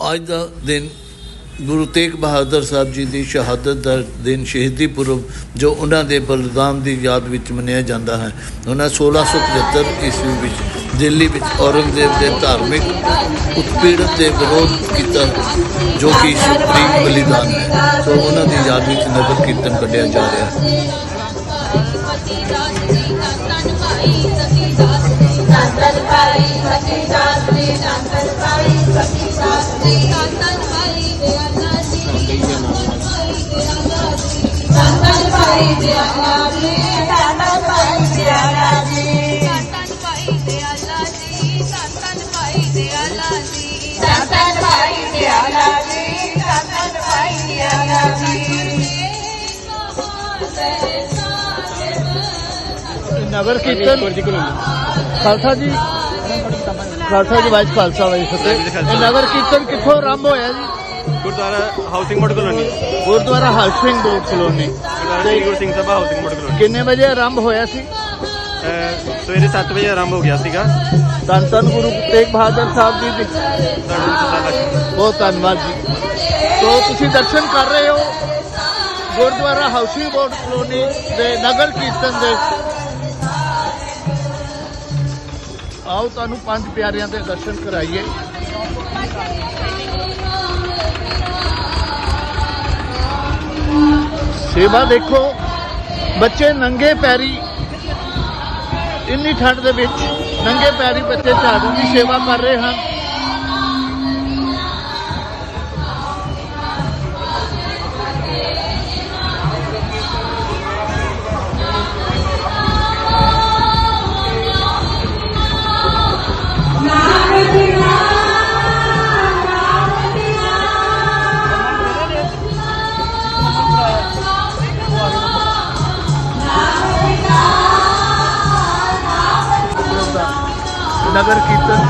ਅੱਜ ਦਾ ਦਿਨ ਗੁਰੂ ਤੇਗ ਬਹਾਦਰ ਸਾਹਿਬ ਜੀ ਦੀ ਸ਼ਹਾਦਤ ਦਾ ਦਿਨ ਸ਼ਹੀਦੀ ਪੁਰਬ, ਜੋ ਉਹਨਾਂ ਦੇ ਬਲੀਦਾਨ ਦੀ ਯਾਦ ਵਿੱਚ ਮਨਾਇਆ ਜਾਂਦਾ ਹੈ। ਉਹਨਾਂ 1675 ਈਸਵੀ ਵਿੱਚ ਦਿੱਲੀ ਵਿੱਚ ਔਰੰਗਜ਼ੇਬ ਦੇ ਧਾਰਮਿਕ ਉਤਪੀੜਨ ਦੇ ਵਿਰੋਧ ਕੀਤਾ, ਜੋ ਕਿ ਸੁਪਰੀਮ ਬਲੀਦਾਨ ਹੈ। ਸੋ ਉਹਨਾਂ ਦੀ ਯਾਦ ਵਿੱਚ ਨਗਰ ਕੀਰਤਨ ਕੱਢਿਆ ਜਾ ਰਿਹਾ ਹੈ। ਭਾਈ ਦੇ ਅੱਲਾ ਜੀ ਸੰਤਨ ਭਾਈ ਦੇ ਅੱਲਾ ਜੀ। ਸੰਤਨ ਭਾਈ ਦੇ ਅੱਲਾ ਜੀ ਸੰਤਨ ਭਾਈ ਦੇ ਅੱਲਾ ਜੀ। ਸੰਤਨ ਭਾਈ ਦੇ ਅੱਲਾ ਜੀ ਸੰਤਨ ਭਾਈ ਦੇ ਅੱਲਾ ਜੀ। ਨਗਰ ਕੀਰਤਨ ਖਾਲਸਾ ਜੀ। ਖਾਲਸਾ ਜੀ ਵਾਈਸ ਖਾਲਸਾ ਵਾਈਸ ਫਤਿਹ। ਨਗਰ ਕੀਰਤਨ ਕਿੱਥੋਂ ਆਰੰਭ ਹੋਇਆ ਜੀ? Gurdwara housing board colony Gurdwara housing board colony Gurdwara Sri Guru Singh Sabha housing board colony ਕਿੰਨੇ ਵਜੇ ਆਰੰਭ ਹੋਇਆ ਸੀ? ਅਹ ਸਵੇਰੇ 7 ਵਜੇ ਆਰੰਭ ਹੋ ਗਿਆ ਸੀਗਾ। ਧੰਨ ਧੰਨ ਗੁਰੂ ਤੇਗ ਬਹਾਦਰ ਸਾਹਿਬ ਜੀ ਦੀ। ਤੁਹਾਨੂੰ ਪਤਾ ਲੱਗ ਬਹੁਤ ਧੰਨਵਾਦ ਜੀ। ਸੋ ਤੁਸੀਂ ਦਰਸ਼ਨ ਕਰ ਰਹੇ ਹੋ ਗੁਰਦੁਆਰਾ ਹਾਊਸਿੰਗ ਬੋਰਡ ਕਲੋਨੀ ਦੇ ਨਗਰ ਕੀਰਤਨ ਦੇ। ਆਓ ਤੁਹਾਨੂੰ ਪੰਜ ਪਿਆਰਿਆਂ ਦੇ ਦਰਸ਼ਨ ਕਰਾਈਏ। ਸੇਵਾ ਦੇਖੋ, ਬੱਚੇ ਨੰਗੇ ਪੈਰੀ, ਇੰਨੀ ਠੰਡ ਦੇ ਵਿੱਚ ਨੰਗੇ ਪੈਰੀ ਬੱਚੇ ਝਾੜੂ ਦੀ ਸੇਵਾ ਕਰ ਰਹੇ ਹਨ। ਨਗਰ ਕੀਰਤਨ